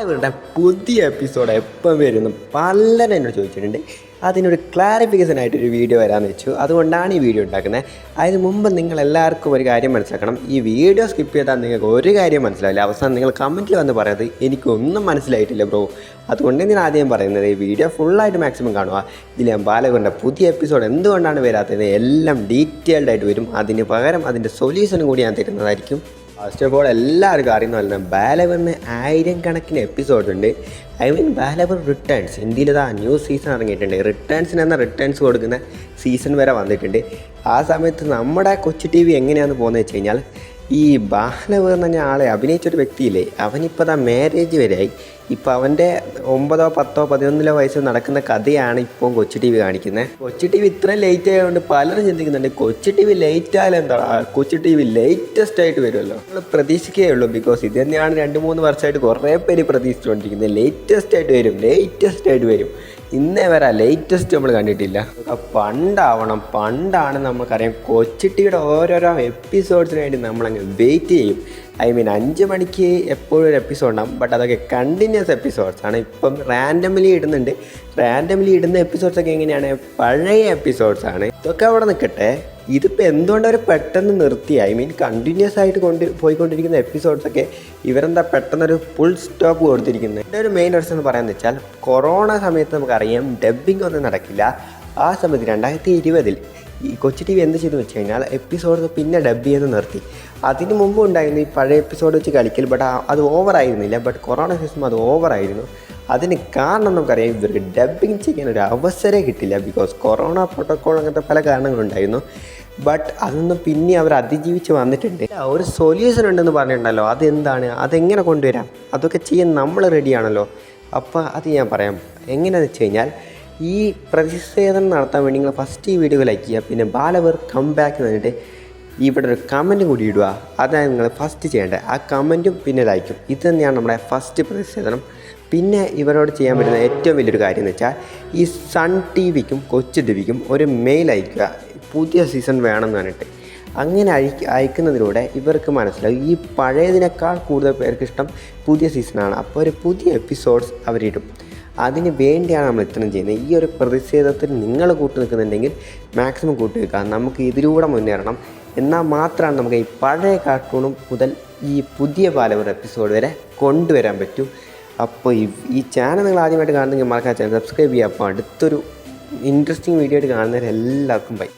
ഇവരുടെ പുതിയ എപ്പിസോഡ് എപ്പം വരുന്നു? പലരും എന്നോട് ചോദിച്ചിട്ടുണ്ട്. അതിനൊരു ക്ലാരിഫിക്കേഷൻ ആയിട്ടൊരു വീഡിയോ വരാമെന്ന് വെച്ചു. അതുകൊണ്ടാണ് ഈ വീഡിയോ ഉണ്ടാക്കുന്നത്. അതിന് മുമ്പ് നിങ്ങൾ എല്ലാവർക്കും ഒരു കാര്യം മനസ്സിലാക്കണം. ഈ വീഡിയോ സ്കിപ്പ് ചെയ്താൽ നിങ്ങൾക്ക് ഒരു കാര്യം മനസ്സിലാവില്ല. അവസാനം നിങ്ങൾ കമന്റിൽ വന്ന് പറയുന്നത് എനിക്കൊന്നും മനസ്സിലായിട്ടില്ല ബ്രോ അതുകൊണ്ട് ഞാൻ ആദ്യം പറയുന്നത് ഈ വീഡിയോ ഫുള്ളായിട്ട് മാക്സിമം കാണുക. ഇതിൽ ഞാൻ ബാലകുണ്ട പുതിയ എപ്പിസോഡ് എന്തുകൊണ്ടാണ് വരാത്തത്? എല്ലാം ഡീറ്റെയിൽഡ് ആയിട്ട് വരും. അതിന് പകരം അതിന്റെ സൊല്യൂഷനും കൂടി ഞാൻ തരുന്നതായിരിക്കും. ഫസ്റ്റ് ഓഫ് ഓൾ എല്ലാവർക്കും അറിയുന്നതല്ല ബാലവറിന് ആയിരം കണക്കിന് എപ്പിസോഡ് ഉണ്ട്. ഐ മീൻ ബാലവർ റിട്ടേൺസ് ഇന്ത്യയിൽ ആ ന്യൂ സീസൺ ഇറങ്ങിയിട്ടുണ്ട് റിട്ടേൺസിന് എന്ന റിട്ടേൺസ് കൊടുക്കുന്ന സീസൺ വരെ വന്നിട്ടുണ്ട്. ആ സമയത്ത് നമ്മുടെ കൊച്ചു ടി വി എങ്ങനെയാണെന്ന് പോകുന്നത് വെച്ച് കഴിഞ്ഞാൽ ഈ ബാലവർ എന്ന് പറഞ്ഞ ആളെ അഭിനയിച്ചൊരു വ്യക്തിയില്ലേ അവനിപ്പോൾ അതാ മാരേജ് വരെയായി. ഇപ്പോൾ അവന്റെ ഒമ്പതോ പത്തോ പതിനൊന്നിലോ വയസ്സ് നടക്കുന്ന കഥയാണ് ഇപ്പോൾ കൊച്ചു ടി വി കാണിക്കുന്നത് കൊച്ചു ടി വി ഇത്രയും ലേറ്റ് ആയതുകൊണ്ട് പലരും ചിന്തിക്കുന്നുണ്ട് കൊച്ചു ടി വി ലേറ്റ് ആയാലും എന്താ കൊച്ചു ടി വി ലേറ്റസ്റ്റ് ആയിട്ട് വരുമല്ലോ. നമ്മൾ പ്രതീക്ഷിക്കേ ഉള്ളൂ ബിക്കോസ് ഇത് തന്നെയാണ് രണ്ട് മൂന്ന് വർഷമായിട്ട് കുറേ പേര് പ്രതീക്ഷിച്ചുകൊണ്ടിരിക്കുന്നത്. ലേറ്റസ്റ്റ് ആയിട്ട് വരും ലേറ്റസ്റ്റ് ആയിട്ട് വരും. ഇന്നേ വരെ ലേറ്റസ്റ്റ് നമ്മൾ കണ്ടിട്ടില്ല. പണ്ടാവണം പണ്ടാണ് നമുക്കറിയാം കൊച്ചിട്ടിയുടെ ഓരോരോ എപ്പിസോഡ്സിന് വേണ്ടി നമ്മളങ്ങ് വെയിറ്റ് ചെയ്യും. ഐ മീൻ അഞ്ച് മണിക്ക് എപ്പോഴും ഒരു എപ്പിസോഡ് ഉണ്ടാവും. ബട്ട് അതൊക്കെ കണ്ടിന്യൂസ് എപ്പിസോഡ്സ് ആണ്. ഇപ്പം റാൻഡംലി ഇടുന്നുണ്ട്. റാൻഡംലി ഇടുന്ന എപ്പിസോഡ്സ് ഒക്കെ എങ്ങനെയാണ്? പഴയ എപ്പിസോഡ്സ് ആണ്. ഇതൊക്കെ അവിടെ നിൽക്കട്ടെ. ഇതിപ്പോൾ എന്തുകൊണ്ട് അവർ പെട്ടെന്ന് നിർത്തി? ഐ മീൻ കണ്ടിന്യൂസ് ആയിട്ട് കൊണ്ട് പോയിക്കൊണ്ടിരിക്കുന്ന എപ്പിസോഡ്സൊക്കെ ഇവരെന്താ പെട്ടെന്നൊരു ഫുൾ സ്റ്റോപ്പ് കൊടുത്തിരിക്കുന്നത്? എന്റെ ഒരു മെയിൻ റീസൺ എന്ന് പറയാമെന്ന് വെച്ചാൽ കൊറോണ സമയത്ത് നമുക്കറിയാം ഡബ്ബിംഗ് ഒന്നും നടക്കില്ല. ആ സമയത്ത് രണ്ടായിരത്തി ഇരുപതിൽ ഈ കൊച്ചു ടി വി എന്ത് ചെയ്തു വെച്ച് കഴിഞ്ഞാൽ എപ്പിസോഡ് പിന്നെ ഡബ് ചെയ്ത് നിർത്തി. അതിന് മുമ്പ് ഉണ്ടായിരുന്നു ഈ പഴയ എപ്പിസോഡ് വെച്ച് കളിക്കൽ ബട്ട് അത് ഓവറായിരുന്നില്ല ബട്ട് കൊറോണ സീസൺ അത് ഓവറായിരുന്നു അതിന് കാരണം നമുക്കറിയാം ഇവർക്ക് ഡബ്ബിങ് ചെയ്യാൻ ഒരു അവസരം കിട്ടില്ല. ബിക്കോസ് കൊറോണ പ്രോട്ടോക്കോൾ അങ്ങനത്തെ പല കാരണങ്ങളുണ്ടായിരുന്നു ബട്ട് അതൊന്നും പിന്നെ അവർ അതിജീവിച്ച് വന്നിട്ടുണ്ട്. ഒരു സൊല്യൂഷൻ ഉണ്ടെന്ന് പറഞ്ഞിട്ടുണ്ടല്ലോ. അതെന്താണ്? അതെങ്ങനെ കൊണ്ടുവരാം? അതൊക്കെ ചെയ്യാൻ നമ്മൾ റെഡിയാണല്ലോ അപ്പോൾ അത് ഞാൻ പറയാം. എങ്ങനെയാണെന്ന് വെച്ച് കഴിഞ്ഞാൽ ഈ പ്രതിഷേധം നടത്താൻ വേണ്ടി നിങ്ങൾ ഫസ്റ്റ് ഈ വീഡിയോ ലൈക്ക് ചെയ്യുക. പിന്നെ ബാലവർ കം ബാക്ക് എന്നിട്ട് ഇവിടെ ഒരു കമന്റും കൂടി ഇടുക. അതാണ് നിങ്ങൾ ഫസ്റ്റ് ചെയ്യേണ്ടത്. ആ കമന്റും പിന്നെ ലൈക്കും ഇത് തന്നെയാണ് നമ്മുടെ ഫസ്റ്റ് പ്രതിഷേധം. പിന്നെ ഇവരോട് ചെയ്യാൻ പറ്റുന്ന ഏറ്റവും വലിയൊരു കാര്യം എന്ന് വെച്ചാൽ ഈ സൺ ടി വിക്കും കൊച്ചു ടി വിക്കും ഒരു മെയിൽ അയക്കുക. പുതിയ സീസൺ വേണമെന്ന് പറഞ്ഞിട്ട്. അങ്ങനെ അയക്ക് അയക്കുന്നതിലൂടെ ഇവർക്ക് മനസ്സിലാവും. ഈ പഴയതിനേക്കാൾ കൂടുതൽ പേർക്ക് ഇഷ്ടം പുതിയ സീസണാണ് അപ്പോൾ ഒരു പുതിയ എപ്പിസോഡ്സ് അവരിടും. അതിന് വേണ്ടിയാണ് നമ്മൾ ഇത്രയും ചെയ്യുന്നത്. ഈ ഒരു പ്രതിഷേധത്തിൽ നിങ്ങൾ കൂട്ടു നിൽക്കുന്നുണ്ടെങ്കിൽ മാക്സിമം കൂട്ടി നിൽക്കുക. നമുക്ക് ഇതിലൂടെ മുന്നേറണം. എന്നാൽ മാത്രമാണ് നമുക്ക് ഈ പഴയ കാർട്ടൂണും മുതൽ ഈ പുതിയ പാലവർ എപ്പിസോഡ് വരെ കൊണ്ടുവരാൻ പറ്റൂ. അപ്പോൾ ഈ ചാനൽ നിങ്ങൾ ആദ്യമായിട്ട് കാണുന്നെങ്കിൽ മറക്കാൻ ചാനൽ സബ്സ്ക്രൈബ് ചെയ്യുക. അപ്പോൾ അടുത്തൊരു ഇൻട്രസ്റ്റിംഗ് വീഡിയോ ആയിട്ട് കാണുന്നവരെല്ലാവർക്കും ബൈ